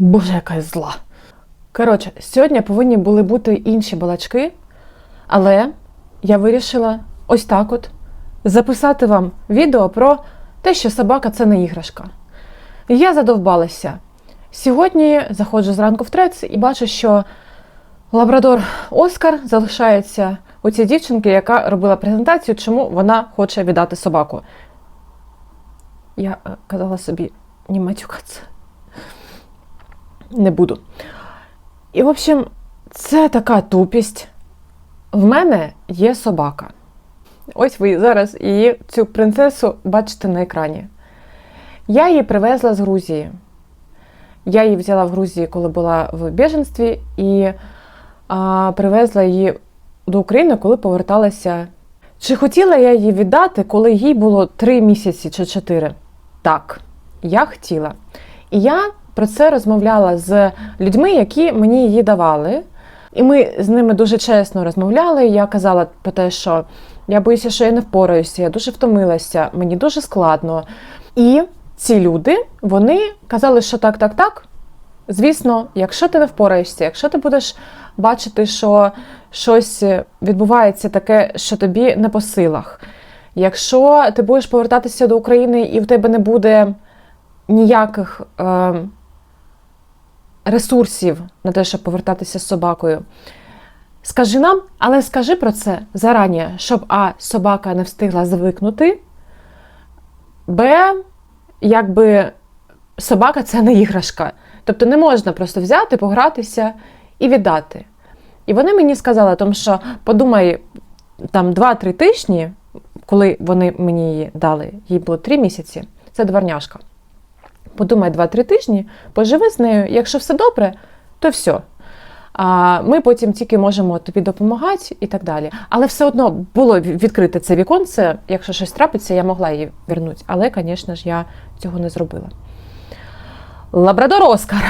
Боже, яка зла. Коротше, сьогодні повинні були бути інші балачки, але я вирішила ось так от записати вам відео про те, що собака це не іграшка. Я задовбалася. Сьогодні заходжу зранку в трец і бачу, що лабрадор Оскар залишається у цій дівчинки, яка робила презентацію, чому вона хоче віддати собаку. Я е, казала собі, не матюкатися. Не буду. І, в общем, це така тупість. В мене є собака. Ось ви зараз її, цю принцесу, бачите на екрані. Я її привезла з Грузії. Я її взяла в Грузії, коли була в біженстві, і а, привезла її до України, коли поверталася. Чи хотіла я її віддати, коли їй було 3 місяці чи 4? Так, я хотіла. І я про це розмовляла з людьми, які мені її давали. І ми з ними дуже чесно розмовляли. Я казала про те, що я боюся, що я не впораюся, я дуже втомилася, мені дуже складно. І ці люди вони казали, що так, так, так. Звісно, якщо ти не впораєшся, якщо ти будеш бачити, що щось відбувається таке, що тобі не по силах, якщо ти будеш повертатися до України і в тебе не буде ніяких е, ресурсів на те, щоб повертатися з собакою, скажи нам, але скажи про це зарані, щоб А. Собака не встигла звикнути, Б. Якби собака це не іграшка. Тобто не можна просто взяти, погратися і віддати. І вони мені сказали, тому що подумай, там 2-3 тижні, коли вони мені її дали, їй було 3 місяці, це дворняшка. Подумай 2-3 тижні, поживи з нею, якщо все добре, то все. А ми потім тільки можемо тобі допомагати і так далі. Але все одно було відкрите це віконце, якщо щось трапиться, я могла її вернути. Але, звісно ж, я цього не зробила. Лабрадор Оскар.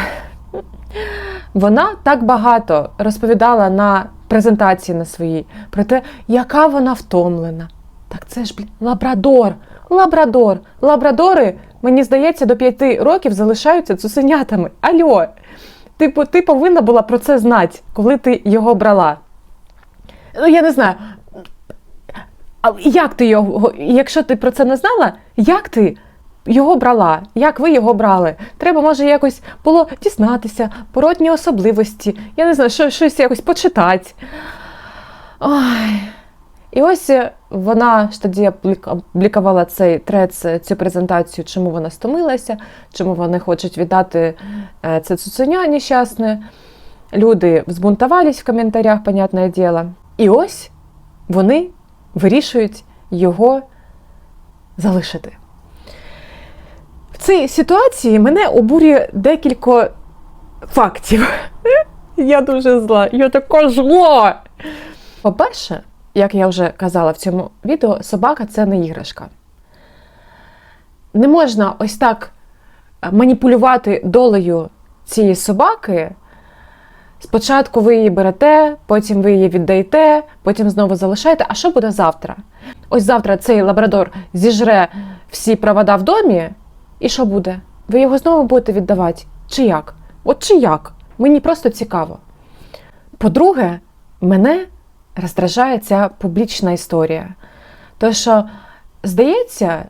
Вона так багато розповідала на презентації на своїй про те, яка вона втомлена. Так це ж блін, лабрадор, лабрадор. Лабрадори, мені здається, до п'яти років залишаються цуценятами. Альо, типу, ти повинна була про це знати, коли ти його брала. Ну, я не знаю. А як ти його, якщо ти про це не знала, як ти його брала? Як ви його брали? Треба, може, якось було дізнатися, породні особливості, я не знаю, що, щось якось почитати. Ой. І ось вона ж тоді облікувала цей трец, цю презентацію, чому вона стомилася, чому вони хочуть віддати е, це цуценя нещасне. Люди збунтувались в коментарях, понятне діло. І ось вони вирішують його залишити. В цій ситуації мене обурює декілька фактів. Я дуже зла, я така зла. По-перше, як я вже казала в цьому відео, собака це не іграшка. Не можна ось так маніпулювати долею цієї собаки. Спочатку ви її берете, потім ви її віддаєте, потім знову залишаєте. А що буде завтра? Ось завтра цей лабрадор зіжре всі провода в домі, і що буде? Ви його знову будете віддавати? Чи як? От чи як? Мені просто цікаво. По-друге, мене роздражає ця публічна історія. То, що, здається,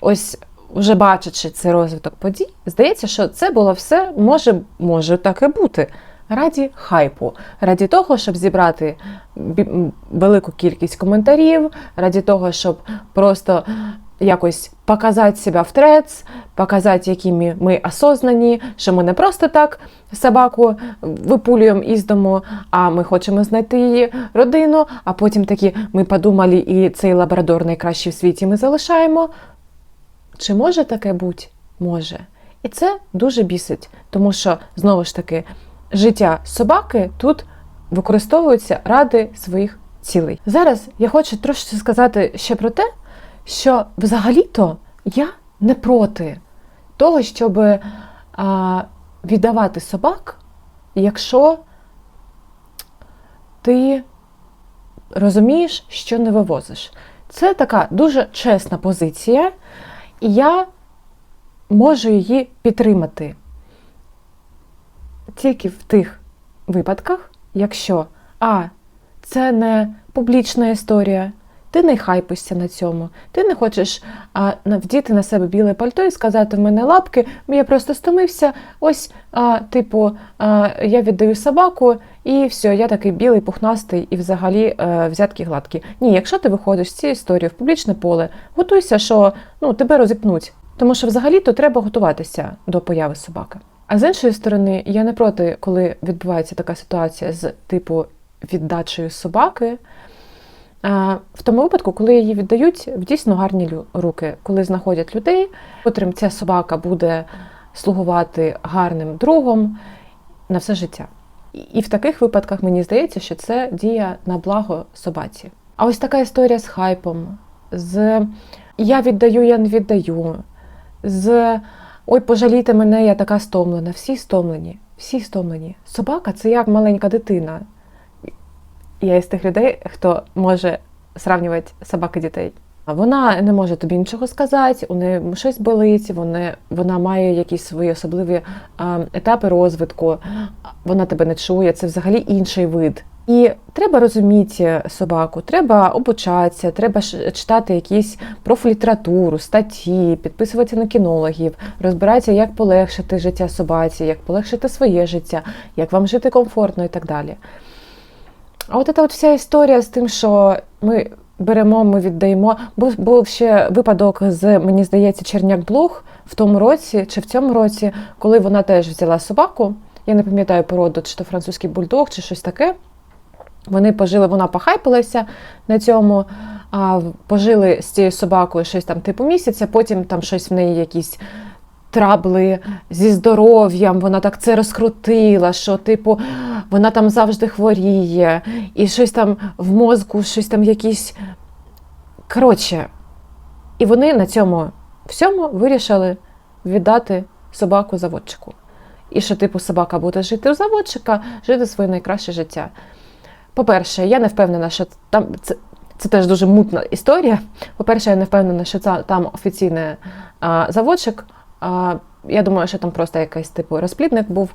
ось вже бачачи цей розвиток подій, здається, що це було все може, може так і бути. Раді хайпу, раді того, щоб зібрати велику кількість коментарів, раді того, щоб просто якось показати себе в трец, показати, які ми, ми осознані, що ми не просто так собаку випулюємо із дому, а ми хочемо знайти її родину, а потім такі ми подумали, і цей лабрадор найкращий в світі ми залишаємо. Чи може таке бути? Може. І це дуже бісить, тому що, знову ж таки, життя собаки тут використовується ради своїх цілей. Зараз я хочу трошки сказати ще про те, що взагалі-то я не проти того, щоб а, віддавати собак, якщо ти розумієш, що не вивозиш. Це така дуже чесна позиція, і я можу її підтримати. тільки в тих випадках, якщо А. Це не публічна історія, ти не хайпишся на цьому, ти не хочеш а, на- вдіти на себе біле пальто і сказати в мене лапки, я просто стомився. Ось, а, типу, а, я віддаю собаку, і все, я такий білий, пухнастий і взагалі е, взятки гладкі. Ні, якщо ти виходиш з цієї історії в публічне поле, готуйся, що ну, тебе розіпнуть. Тому що взагалі-то треба готуватися до появи собаки. А з іншої сторони, я не проти, коли відбувається така ситуація з типу віддачею собаки. В тому випадку, коли її віддають в дійсно гарні руки, коли знаходять людей, котрим ця собака буде слугувати гарним другом на все життя. І в таких випадках мені здається, що це дія на благо собаці. А ось така історія з хайпом, з я віддаю, я не віддаю, з ой, пожалійте мене, я така стомлена. Всі стомлені, всі стомлені. Собака це як маленька дитина. Я із тих людей, хто може сравнювати собак і дітей. Вона не може тобі нічого сказати, у неї щось болить, вони, вона має якісь свої особливі етапи розвитку, вона тебе не чує, це взагалі інший вид. І треба розуміти собаку, треба обучатися, треба читати якісь профлітературу, статті, підписуватися на кінологів, розбиратися, як полегшити життя собаці, як полегшити своє життя, як вам жити комфортно і так далі. А от ця от вся історія з тим, що ми беремо, ми віддаємо. Був, був ще випадок з, мені здається, Черняк Блух в тому році чи в цьому році, коли вона теж взяла собаку. Я не пам'ятаю породу, чи то французький бульдог, чи щось таке. Вони пожили, вона похайпилася на цьому, а, пожили з цією собакою щось там типу місяця, потім там щось в неї якісь трабли зі здоров'ям, вона так це розкрутила, що, типу, вона там завжди хворіє, і щось там в мозку, щось там якісь. Коротше, і вони на цьому всьому вирішили віддати собаку заводчику. І що, типу, собака буде жити у заводчика, жити своє найкраще життя. По-перше, я не впевнена, що там це, це теж дуже мутна історія. По-перше, я не впевнена, що це там офіційний а, заводчик. Я думаю, що там просто якийсь типу розплідник був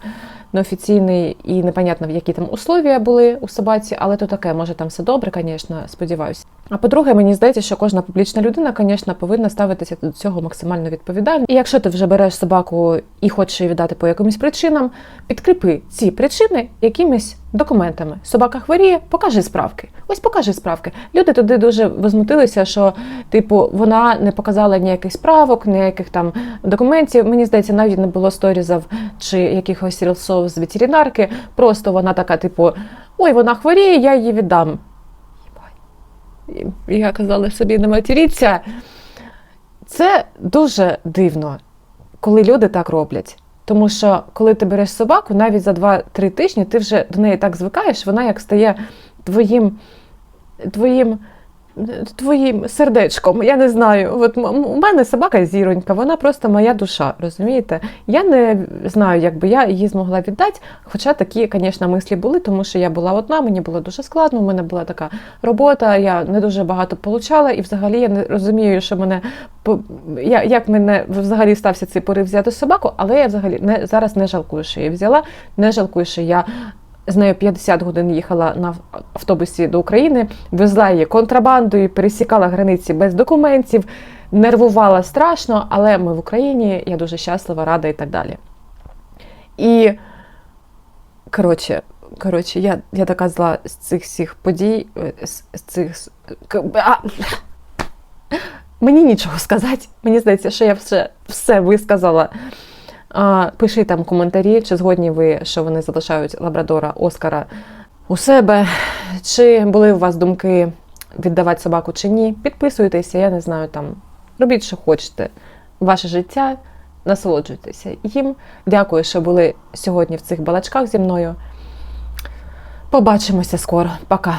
неофіційний і непонятно, в які там условия були у собаці, але то таке, може там все добре, звісно, сподіваюся. А по-друге, мені здається, що кожна публічна людина, звісно, повинна ставитися до цього максимально відповідально. І якщо ти вже береш собаку і хочеш її віддати по якимось причинам, підкріпи ці причини якимись документами. Собака хворіє, покажи справки. Ось покажи справки. Люди туди дуже возмутилися, що типу вона не показала ніяких справок, ніяких там документів. Мені здається, навіть не було сторізів чи якихось рілсов з ветеринарки. Просто вона така, типу, ой, вона хворіє, я її віддам. Я казала собі, не матеріться. Це дуже дивно, коли люди так роблять. Тому що коли ти береш собаку, навіть за 2-3 тижні ти вже до неї так звикаєш, вона як стає твоїм, твоїм, твоїм сердечком. Я не знаю. От у мене собака зіронька, вона просто моя душа, розумієте? Я не знаю, як би я її змогла віддати. Хоча такі, звісно, мислі були, тому що я була одна, мені було дуже складно, у мене була така робота, я не дуже багато получала, і взагалі я не розумію, що мене як мене взагалі стався цей порив взяти собаку, але я взагалі не зараз не жалкую, що я взяла, не жалкую, що я. З нею 50 годин їхала на автобусі до України, везла її контрабандою, пересікала границі без документів, нервувала страшно, але ми в Україні, я дуже щаслива, рада і так далі. І коротше, коротше я, я така зла з цих всіх подій, е, з, з цих. а! Мені нічого сказати. Мені здається, що я все, все висказала. Пишіть там коментарі, чи згодні ви, що вони залишають лабрадора Оскара у себе, чи були у вас думки віддавати собаку чи ні. Підписуйтеся, я не знаю там. Робіть, що хочете. Ваше життя, насолоджуйтеся їм. Дякую, що були сьогодні в цих балачках зі мною. Побачимося скоро. Пока.